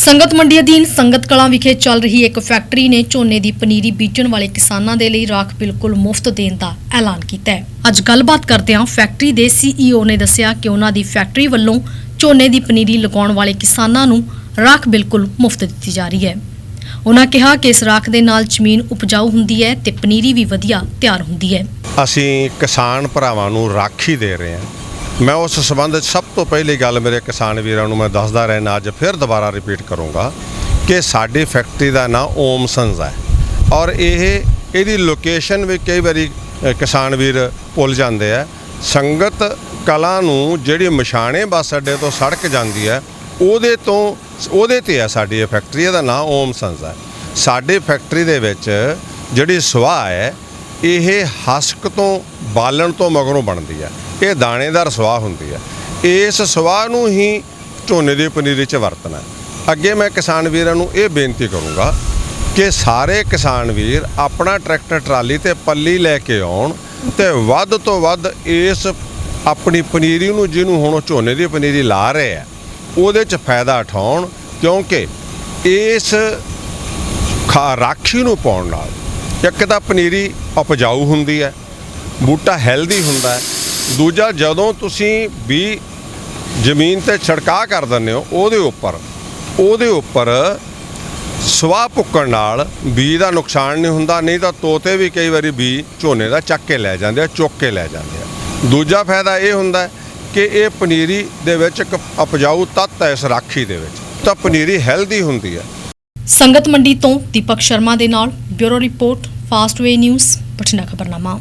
ਸੰਗਤ ਮੰਡੀ ਅਧੀਨ ਸੰਗਤ ਕਲਾਂ ਵਿਖੇ ਚੱਲ ਰਹੀ ਇੱਕ ਫੈਕਟਰੀ ਨੇ ਝੋਨੇ ਦੀ ਪਨੀਰੀ ਬੀਜਣ ਵਾਲੇ ਕਿਸਾਨਾਂ ਦੇ ਲਈ ਰਾਖ ਬਿਲਕੁਲ ਮੁਫਤ ਦੇਣ ਦਾ ਐਲਾਨ ਕੀਤਾ ਹੈ। ਅੱਜ ਗੱਲਬਾਤ ਕਰਦਿਆਂ ਫੈਕਟਰੀ ਦੇ ਸੀਈਓ ਨੇ ਦੱਸਿਆ ਕਿ ਉਹਨਾਂ ਦੀ ਫੈਕਟਰੀ ਵੱਲੋਂ ਝੋਨੇ ਦੀ ਪਨੀਰੀ ਲਗਾਉਣ ਵਾਲੇ ਕਿਸਾਨਾਂ ਨੂੰ ਰਾਖ ਬਿਲਕੁਲ ਮੁਫਤ ਦਿੱਤੀ ਜਾ ਰਹੀ ਹੈ। ਉਹਨਾਂ ਕਿਹਾ ਕਿ ਇਸ ਰਾਖ ਦੇ ਨਾਲ ਜ਼ਮੀਨ ਉਪਜਾਊ ਹੁੰਦੀ ਹੈ ਤੇ ਪਨੀਰੀ ਵੀ ਵਧੀਆ ਤਿਆਰ ਹੁੰਦੀ ਹੈ। ਅਸੀਂ ਕਿਸਾਨ ਭਰਾਵਾਂ ਨੂੰ ਰਾਖੀ ਦੇ ਰਹੇ ਹਾਂ। ਮੈਂ ਉਸ ਸਬੰਧ 'ਚ ਸਭ ਤੋਂ ਪਹਿਲੀ ਗੱਲ ਮੇਰੇ ਕਿਸਾਨ ਵੀਰਾਂ ਨੂੰ ਮੈਂ ਦੱਸਦਾ ਰਹਿਣਾ ਅੱਜ ਫਿਰ ਦੁਬਾਰਾ ਰਿਪੀਟ ਕਰੂੰਗਾ ਕਿ ਸਾਡੀ ਫੈਕਟਰੀ ਦਾ ਨਾਂ ਓਮ ਹੈ ਔਰ ਇਹ, ਇਹਦੀ ਲੋਕੇਸ਼ਨ ਵੀ ਕਈ ਵਾਰੀ ਕਿਸਾਨ ਵੀਰ ਭੁੱਲ ਜਾਂਦੇ ਆ। ਸੰਗਤ ਕਲਾ ਨੂੰ ਜਿਹੜੀ ਮਸ਼ਾਣੇ ਬੱਸ ਅੱਡੇ ਤੋਂ ਸੜਕ ਜਾਂਦੀ ਹੈ, ਉਹਦੇ ਤੋਂ, ਉਹਦੇ ਤੇ ਹੈ ਸਾਡੀ ਇਹ ਫੈਕਟਰੀ ਇਹਦਾ ਨਾਂ ਓਮ ਹੈ। ਸਾਡੀ ਫੈਕਟਰੀ ਦੇ ਵਿੱਚ ਜਿਹੜੀ ਸੁਆਹ ਹੈ ਇਹ ਹਸਕ ਤੋਂ ਬਾਲਣ ਤੋਂ ਮਗਰੋਂ ਬਣਦੀ ਹੈ। ਇਹ ਦਾਣੇਦਾਰ ਸਵਾਹ ਹੁੰਦੀ ਹੈ। ਇਸ ਸਵਾਹ ਨੂੰ ਹੀ ਝੋਨੇ ਦੀ ਪਨੀਰੀ 'ਚ ਵਰਤਣਾ ਅੱਗੇ ਮੈਂ ਕਿਸਾਨ ਵੀਰਾਂ ਨੂੰ ਇਹ ਬੇਨਤੀ ਕਰੂੰਗਾ ਕਿ ਸਾਰੇ ਕਿਸਾਨ ਵੀਰ ਆਪਣਾ ਟਰੈਕਟਰ, ਟਰਾਲੀ ਤੇ ਪੱਲੀ ਲੈ ਕੇ ਆਉਣ ਤੇ ਵੱਧ ਤੋਂ ਵੱਧ ਇਸ ਆਪਣੀ ਪਨੀਰੀ ਨੂੰ ਜਿਹਨੂੰ ਹੁਣ ਉਹ ਝੋਨੇ ਦੀ ਪਨੀਰੀ ਲਾ ਰਹੇ ਆ, ਉਹਦੇ 'ਚ ਫਾਇਦਾ ਉਠਾਉਣ ਕਿਉਂਕਿ ਇਸ ਖਾ ਰਾਖੀ ਨੂੰ ਪਾਉਣ ਨਾਲ ਇੱਕ ਤਾਂ ਪਨੀਰੀ ਉਪਜਾਊ ਹੁੰਦੀ ਹੈ, ਬੂਟਾ ਹੈਲਦੀ ਹੁੰਦਾ ਹੈ। ਦੂਜਾ, ਜਦੋਂ ਤੁਸੀਂ ਵੀ ਜ਼ਮੀਨ ਤੇ ਛੜਕਾ ਕਰ ਦਿੰਦੇ ਹੋ, ਉਹਦੇ ਉੱਪਰ ਉਹਦੇ ਉੱਪਰ ਸਵਾਹ ਭੁੱਕਣ ਨਾਲ ਬੀ ਦਾ ਨੁਕਸਾਨ ਨਹੀਂ ਹੁੰਦਾ, ਨਹੀਂ ਤਾਂ ਤੋਤੇ ਵੀ ਕਈ ਵਾਰੀ ਬੀ ਝੋਨੇ ਦਾ ਚੱਕ ਕੇ ਲੈ ਜਾਂਦੇ ਆ, ਚੁੱਕ ਕੇ ਲੈ ਜਾਂਦੇ ਆ। ਦੂਜਾ ਫਾਇਦਾ ਇਹ ਹੁੰਦਾ ਕਿ ਇਹ ਪਨੀਰੀ ਦੇ ਵਿੱਚ ਇੱਕ ਉਪਜਾਊ ਤੱਤ ਹੈ ਇਸ ਰਾਖੀ ਦੇ ਵਿੱਚ, ਤਾਂ ਪਨੀਰੀ ਹੈਲਦੀ ਹੁੰਦੀ ਹੈ। ਸੰਗਤ ਮੰਡੀ ਤੋਂ ਦੀਪਕ ਸ਼ਰਮਾ ਦੇ ਨਾਲ bureau report Fastway news Patna ਖਬਰਨਾਮਾ।